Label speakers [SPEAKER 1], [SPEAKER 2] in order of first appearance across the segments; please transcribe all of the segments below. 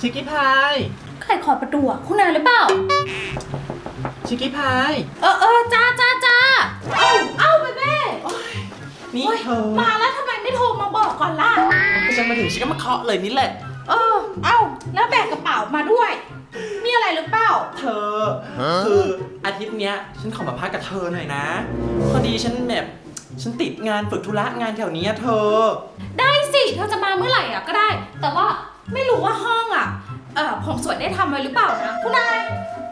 [SPEAKER 1] ชิคกี้พาย
[SPEAKER 2] ใครขอประตูอะคุณนายหรือเปล่า
[SPEAKER 1] ชิคกี้พาย
[SPEAKER 2] เออเออจ้าจ้าจ้าเอ้าเอ้าเบเบ้
[SPEAKER 1] นี่
[SPEAKER 2] โอ๊ย
[SPEAKER 1] เธอ
[SPEAKER 2] มาแล้วทำไมไม่โทรมาบอกก่อนล่ะ
[SPEAKER 1] ก็ฉันมาถึงฉันก็มาเคาะเลยนี่แหละ
[SPEAKER 2] เออ เอ้า แล้วแบกกระเป๋ามาด้วย มีอะไรหรือเปล่า
[SPEAKER 1] เธอ คืออาทิตย์เนี้ย ฉันขอมาพักกับเธอหน่อยนะ พอดีฉันแบบฉันติดงานฝึกธุระงานแถวเนี้ยเธอ
[SPEAKER 2] ได้สิ เธอจะมาเมื่อไหร่อะก็ได้ แต่ว่า ไม่รู้ว่าห้องอะ เออผมสวยได้ทำไว้หรือเปล่านะคุณนาย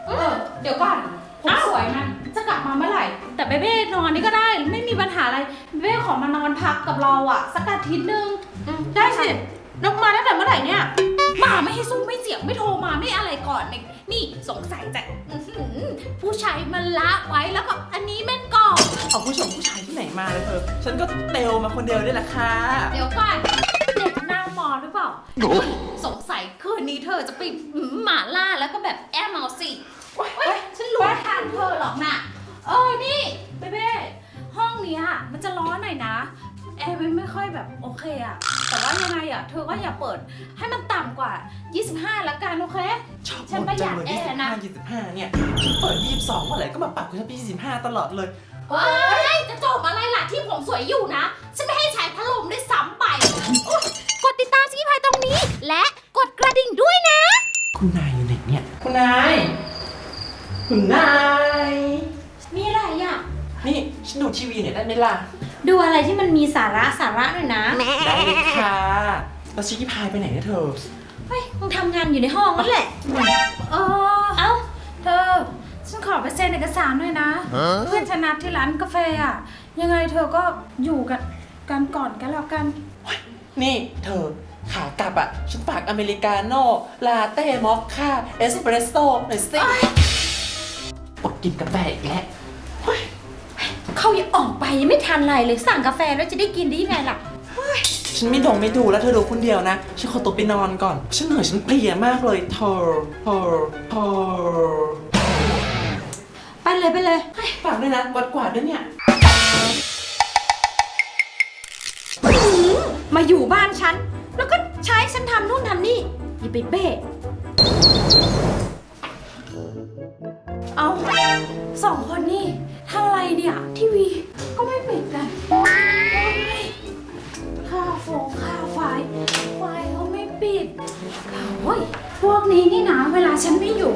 [SPEAKER 2] เออเดี๋ยวก่อนผมสวยมันจะกลับมาเมื่อไหร่ แต่เบเบ้นอนนี่ก็ได้ไม่มีปัญหาอะไรเบเบ้ขอมานอนพักกับเราอะ สักอาทิตย์หนึงได้สินกมาตั้งแต่เมื่อไหร่เนี่ย มาไม่ให้ซุ้มไม่เสียงไม่โทรมาไม่อะไรก่อนเนี่ยนี่สงสัยจะอื้อหือผู้ชายมันละไว้แล้วก็อันนี้แม่นก่อน
[SPEAKER 1] เอาผู้ชมผู้ชายที่ไหนมาเลยเธอ ฉันก็เตลมาคนเดียวนี่แหละค่ะ
[SPEAKER 2] เดี๋ยวก่อน สงสัยคืนนี้เธอจะไปหืมหมาล่าแล้วก็แบบแอมเอาสิเว้ยฉันรู้ทางเธอหรอกนะเออนี่เบเบ้ห้องเนี้ยมันจะร้อนหน่อยนะแอร์มันไม่ค่อยแบบโอเคอะแต่ว่ายังไงอะเธอก็อย่าเปิดให้มันต่ำกว่า 25 ละกันโอเค
[SPEAKER 1] ชอบ
[SPEAKER 2] ฉันประหยัด
[SPEAKER 1] เลย
[SPEAKER 2] แอร์นะ
[SPEAKER 1] 25 25เนี่ยฉันเปิด22เมื่อไหร่ก็มาปรับกูฉันปี25ตลอดเลย
[SPEAKER 2] ว้ายจะจบอะไรล่ะที่ผมสวยอยู่นะ ฉันไม่ให้ใช้พัดลมด้วยซ้ำไปอุ๊ยกดติดตามสกิพายต รงนี้ และกดกระดิ่งด้วยนะ
[SPEAKER 1] คุณนายอยู่ไหนเนี่ย คุณนาย คุณนาย
[SPEAKER 2] มีอะไรอะ
[SPEAKER 1] นี่ฉันดูทีวีหน่อยได้ไหมล่ะ
[SPEAKER 2] ดูอะไรที่มันมีสาระสาระด้วยนะ
[SPEAKER 1] ได้เลยค่ะแล้วชิคกี้พายไปไหนเนี่ยเธอ
[SPEAKER 2] เฮ้ยมึงทำงานอยู่ในห้องนั่นแหละ เออ เอ้า เธอ ฉันขอไปเซ็นเอกสารด้วยนะ เพื่อนฉันนัดที่ร้านกาแฟอะ ยังไงเธอก็อยู่กันกันก่อนกันแล้วกัน
[SPEAKER 1] นี่เธอ ขากลับอะ ฉันฝากอเมริกาโน่ ลาเต้ มอคค่า เอสเปรสโซ่หน่อยสิอดกินกาแฟอีกแล้ว
[SPEAKER 2] เขายังออกไปยังไม่ทันไรเลยสั่งกาแฟแล้วจะได้กินได้ยังไงล่ะ
[SPEAKER 1] ฉันไม่ดงไม่ดูแล้วเธอดูคนเดียวนะ ฉันขอตัวไปนอนก่อน ฉันเหนื่อยฉันเพลียมากเลยเธอเธอเธอ
[SPEAKER 2] ไปเลยไปเลย
[SPEAKER 1] ฝากด้วยนะกวาดกวาดด้วยเนี่ย
[SPEAKER 2] มาอยู่บ้านฉัน แล้วก็ใช้ฉันทำนู่นทำนี่อย่าไปเบ้เอาสองคนนี่ทำอะไรเนี่ย ทีวีก็ไม่ปิดกันโอ๊ยค่าโฟงค่าไฟ ไฟก็ไม่ปิดโอ้ยพวกนี้นี่นะเวลาฉันไม่อยู่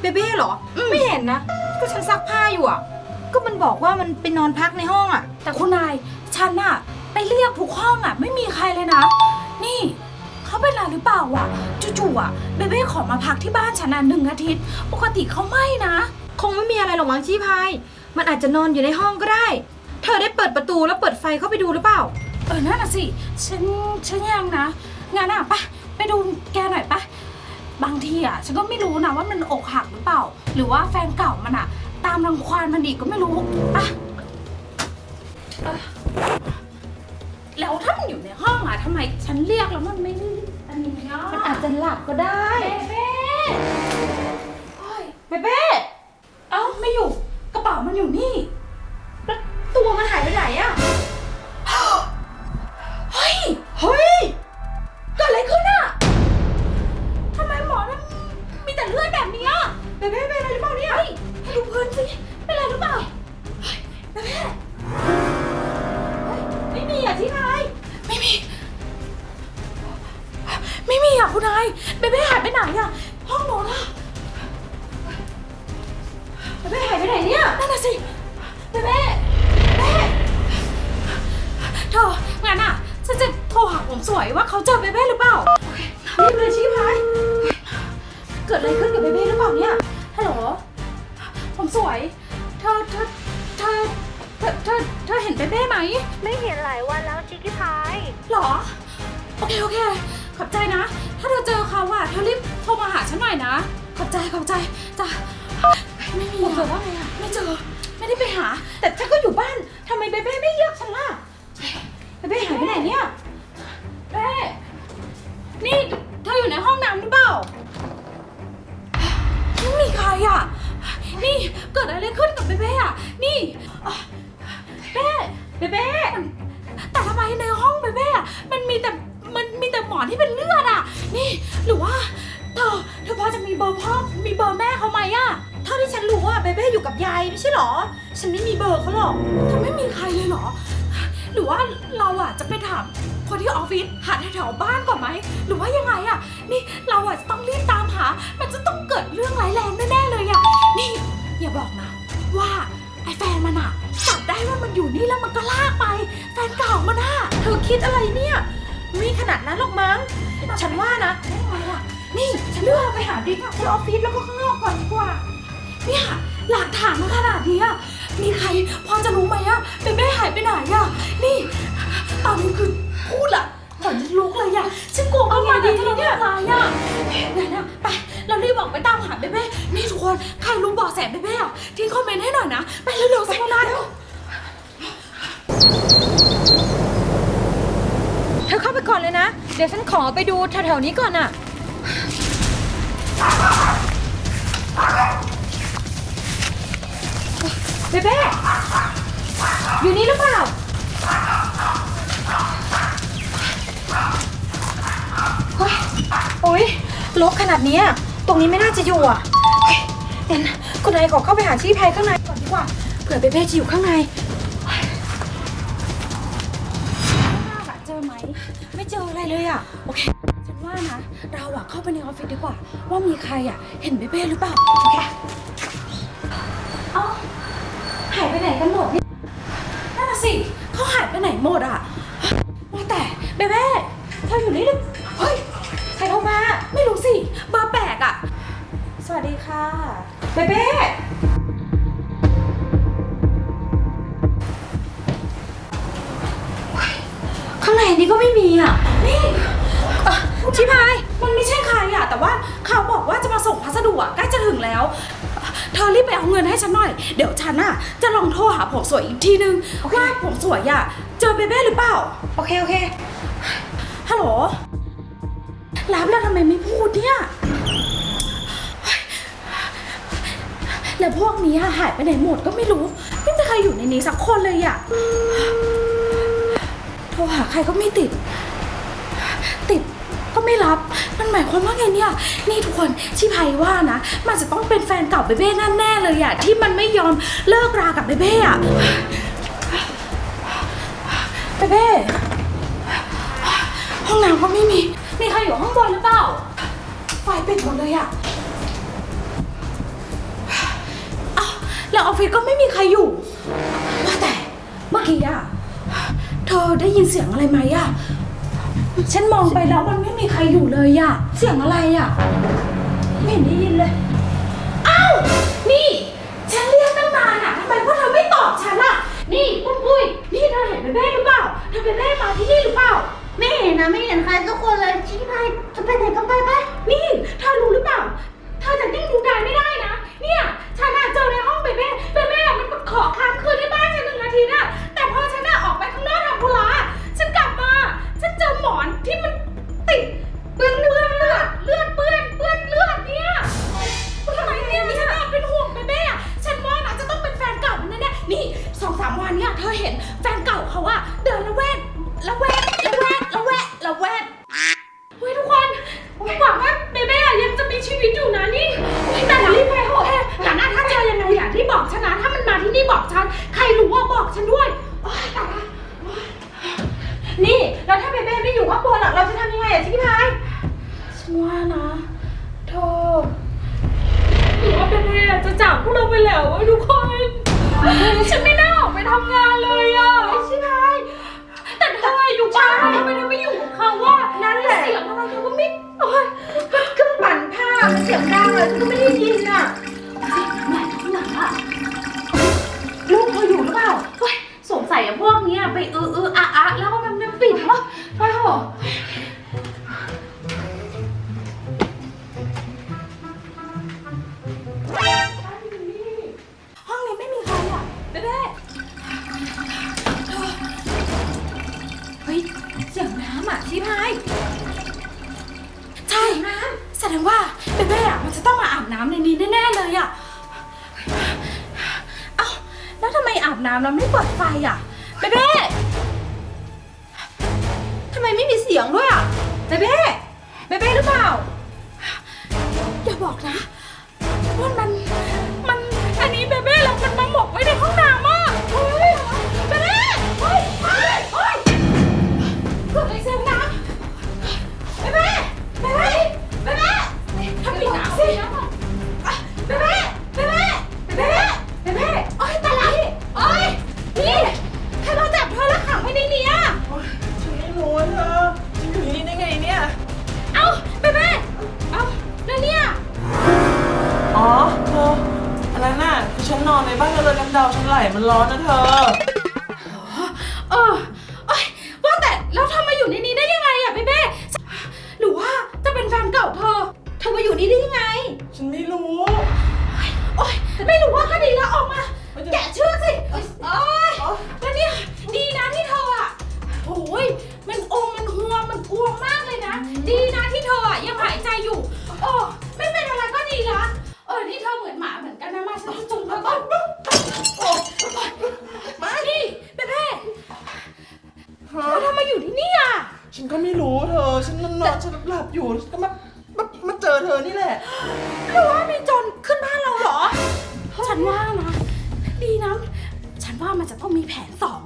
[SPEAKER 2] เบเบ้เหรอ ไม่เห็นนะ ก็
[SPEAKER 3] ฉันซักผ้าอยู่อะ ก็มันบอกว่ามันไปนอนพักในห้องอะ
[SPEAKER 2] แต่คุณนาย ฉันอะไปเรียกทุกห้องอะไม่มีใครเลยนะ นี่เขาเป็นอะไรหรือเปล่าวะจู่ๆอะเบเบ้ขอมาพักที่บ้านฉันอะหนึ่งอาทิตย์ ปกติเขาไม่นะ
[SPEAKER 3] คงไม่มีอะไรหรอกมั้งชี้พาย มันอาจจะนอนอยู่ในห้องก็ได้ เธอได้เปิดประตูแล้วเปิดไฟเข้าไปดูหรือเปล่า
[SPEAKER 2] เออนั่นน่ะสิ ฉัน ฉันยังนะ งั้นอะไปไปดูแกหน่อยปะ บางทีอะฉันก็ไม่รู้นะว่ามันอกหักหรือเปล่า หรือว่าแฟนเก่ามันอะตามรังควานมันอีกก็ไม่รู้อะเอ่อแล้วถ้ามันอยู่ในห้องอะทำไมฉันเรียกแล้วมันไม่อันนี้อะ
[SPEAKER 3] มันอาจจะหลับก็ได้
[SPEAKER 2] เบ้เบ้โอ้ย
[SPEAKER 3] เบเบ้
[SPEAKER 2] เอ้าไม่อยู่ กระเป๋ามันอยู่นี่
[SPEAKER 3] นเนี่ย
[SPEAKER 2] นั่นน่ะสิเบเบ้เบเบ้เธองั้นอะฉันจะโทรหาผมสวยว่าเขาเจอเบเบ้หรือเปล่าโอเครีบเลยชีพายเกิดอะไรขึ้นกับเบเบ้หรือเปล่าเนี่ยฮัลโหลผมสวย เธอเธอเธอเธอเธอเธอเห็นเบเบ้ไหม
[SPEAKER 4] ไม่เห็นหลายวันแล้วชิคกี้พาย
[SPEAKER 2] หรอ โอเคโอเค ขอบใจนะ ถ้าเธอเจอเขาอะเธอรีบโทรมาหาฉันหน่อยนะ ขอบใจขอบใจจ้ะ ไม่มีอะว่าไงอะไม่เจอ ไม่ได้ไปหา แต่ฉันก็อยู่บ้านทำไมเบเบ้ไม่เรียกฉันล่ะเบเบ้หายไปไหนเนี่ยเบ้นี่เธออยู่ในห้องน้ำหรือเปล่าไม่มีใครอะ นี่เกิดอะไรขึ้นกับเบเบ้อะ นี่อะเบ้เบเบ้แต่ทำไมในห้องเบเบ้อะมันมีแต่มันมีแต่หมอนที่เป็นเลือดอะ นี่หรือว่าเธอเธอพอจะมีเบอร์พ่อมีเบอร์แม่เขาไหมอะ
[SPEAKER 3] เท่าที่ฉันรู้อะเบเบ้อยู่กับยายไม่ใช่หรอ ฉันไม่มีเบอร์เขาหรอก
[SPEAKER 2] เธอไม่มีใครเลยเหรอ หรือว่าเราอะจะไปถามคนที่ออฟฟิศหาแถวๆบ้านก่อนไหม หรือว่ายังไงอะนี่เราอะจะต้องรีบตามหา มันจะต้องเกิดเรื่องร้ายแรงแน่ๆเลยอะนี่ อย่าบอกนะ ว่าไอ้แฟนมันอะจับได้ว่ามันอยู่นี่แล้วมันก็ลากไป แฟนเก่ามันอะ
[SPEAKER 3] เธอคิดอะไรเนี่ยไม่ขนาดนั้นหรอกมั้ง ฉันว่านะ
[SPEAKER 2] ได้ไงอะนี่ ฉันเลือกไปหาดิที่ออฟฟิศแล้วก็ข้างนอกก่อนดีกว่า เนี่ยหลักฐานมาขนาดนี้อะมีใครพอจะรู้ไหมอะเบเบ้หายไปไหนอะนี่ตอนนี้คือพูดละขนลุกเลยอะฉันกลัวว่ามันจะทำร้ายอะงั้นอะไปเรารีบออกไปตามหาเบเบ้นี่ทุกคนใครรู้เบาะแสเบเบ้อะทิ้งคอมเมนต์ให้หน่อยนะไปเร็วๆสักคนนะเร็ว
[SPEAKER 3] เธอเข้าไปก่อนเลยนะ เดี๋ยวฉันขอไปดูแถวๆนี้ก่อนอะ เบเบ้อยู่นี่หรือเปล่า เฮ้ย โอ๊ยลกขนาดเนี้ยตรงนี้ไม่น่าจะอยู่อะเฮ้ยเอ็นคุณนายขอเข้าไปหาชี้ภัยข้างในก่อนดีกว่า เผื่อเบเบ้จะอยู่ข้างใน
[SPEAKER 2] เจอไหม
[SPEAKER 3] ไม่เจออะไรเลยอะ
[SPEAKER 2] โอเค ฉันว่านะ เราอะเข้าไปในออฟฟิศดีกว่า ว่ามีใครอะเห็นเบเบ้หรือเปล่า โอเค เอ้าายไปไหนกันหมดเนี่ยนั่นน่ะสิเขาหายไปไหนหมดอะว่าแต่เบเบ้เธออยู่นี่หรือเฮ้ยใครโทรมา ไม่รู้สิเบอร์แปลกอะ สวัสดีค่ะเบเบ้
[SPEAKER 3] ข้างในนี้ก็ไม่มีอะ
[SPEAKER 2] นี่
[SPEAKER 3] ชิพาย
[SPEAKER 2] มันไม่ใช่ใครอะ แต่ว่าเขาบอกว่าจะมาส่งพัสดุอะใกล้จะถึงแล้ว เธอรีบไปเอาเงินให้ฉันหน่อย เดี๋ยวฉันอะจะลองโทรหาผมสวยอีกทีนึงว่าผมสวยอะเจอเบเบ้หรือเปล่า
[SPEAKER 3] โอเคโอเค
[SPEAKER 2] ฮัลโหล รับแล้วทำไมไม่พูดเนี่ยเฮ้ยแล้วพวกนี้อะหายไปไหนหมดก็ไม่รู้ ไม่มีใครอยู่ในนี้สักคนเลยอะโทรหาใครก็ไม่ติด ติดก็ไม่รับ มันหมายความว่าไงเนี่ย นี่ทุกคนชิพายว่านะ มันจะต้องเป็นแฟนเก่าเบเบ้แน่ๆเลยอะที่มันไม่ยอมเลิกรากับเบเบ้อะเบเบ้ห้องน้ำก็ไม่มี มีใครอยู่ข้างบนหรือเปล่า ไฟปิดหมดเลยอะเอ้าแล้วออฟฟิศก็ไม่มีใครอยู่ ว่าแต่เมื่อกี้อะเธอได้ยินเสียงอะไรไหมอะ ฉันมองไปแล้วมันไม่มีใครอยู่เลยอะเสียงอะไรอะไม่เห็นได้ยินเลย อ้าว นี่ ฉันเรียกตั้งนานอะทำไมพวกเธอไม่ตอบฉันอะนี่ปุ้ยปุ้ยนี่เธอเห็นเบเบ้หรือเปล่า เธอเบเบ้มาที่นี่หรือเปล่า
[SPEAKER 4] ไม่เห็นนะไม่เห็นใครสักคนเลยชิคกี้พายจะไปไหนก็ไปไป
[SPEAKER 2] นี่เธอรู้หรือ เป้ไม่อยู่ข้างบนอะเราจะทำยังไงอะชิคกี้พายฉันว่านะเธอหรือว่าเป็นเรื่อจะจับพวกเราไปแล้ววะทุกคน ฉันไม่น่าออกไปทำงานเลยอะชิคกี้พายแต่เธออยู่บ้านทำไมเธอไม่อยู่กับเขาว่านั่นแหละเสียงอะไรเธอก็ไม่โอ้ยมันเครื่องปั่นผ้ามันเสียงดังเล
[SPEAKER 3] ยฉันก็ไม่ได้ยินอะ
[SPEAKER 2] ไหนลูกเธออยู่หรือเปล่า สงสัยอะพวกเนี้ยไปเออเออ ห้องนี้ไม่มีใครอะเบ๊เบ้เฮ้ย เสียงน้ำอะชี้พายใช่น้ำแสดงว่าเบ๊เบ้อะมันจะต้องมาอาบน้ำในนี้แน่ๆเลยอะ เอ้า แล้วทำไมอาบน้ำแล้วไม่เปิดไฟอะ เบ๊เบ้ ทำไมไม่มีเสียงด้วยอะเบ๊เบ้เบ๊เบ้หรือเปล่า อย่าบอกนะว่ามัน มัน อันนี้เบเบ้แล้วมันมาหมกไว้ในห้องน้ำ ในบ้านเรื
[SPEAKER 1] อนกันดา
[SPEAKER 2] ว
[SPEAKER 1] ฉันไหลมันร้อนนะเธอ
[SPEAKER 2] เออ มันจะต้องมีแผนสอง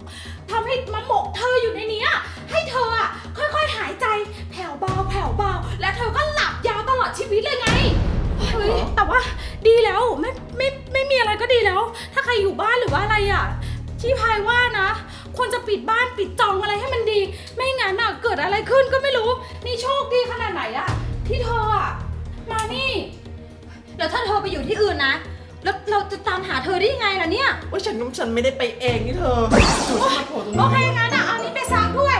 [SPEAKER 2] ทำให้มาหมกเธออยู่ในเนี้ยให้เธออะค่อยๆหายใจแผ่วเบาแผ่วเบา และเธอก็หลับยาวตลอดชีวิตเลยไงเฮ้ยแต่ว่าดีแล้วไม่ไม่ไม่มีอะไรก็ดีแล้ว ถ้าใครอยู่บ้านหรือว่าอะไรอะที่พายว่านะควรจะปิดบ้านปิดจองอะไรให้มันดี ไม่งั้นอะเกิดอะไรขึ้นก็ไม่รู้ นี่โชคดีขนาดไหนอะที่เธออะมานี่
[SPEAKER 3] แล้วถ้าเธอไปอยู่ที่อื่นนะ แล้วเราจะตามหาเธอได้ยังไงล่ะเนี่ย
[SPEAKER 1] ว่าฉันฉันไม่ได้ไปเองนี่เธอจู่ๆฉันมาโผล่ตรง
[SPEAKER 2] โอ
[SPEAKER 1] นี้
[SPEAKER 2] เคงั้นอะเอานี้ไปซักด้วย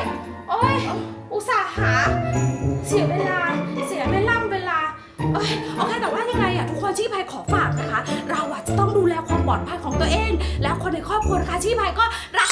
[SPEAKER 2] โอ้ยอุตส่าห์หา เสียเวลา เสียเวลาเวลาเอ้ยโอเคแต่ว่ายังไงอะทุกคนชีพายขอฝากนะคะ เราอะจะต้องดูแลความปลอดภัยของตัวเอง แล้วคนในครอบครัวนะคะชีพายก็รัก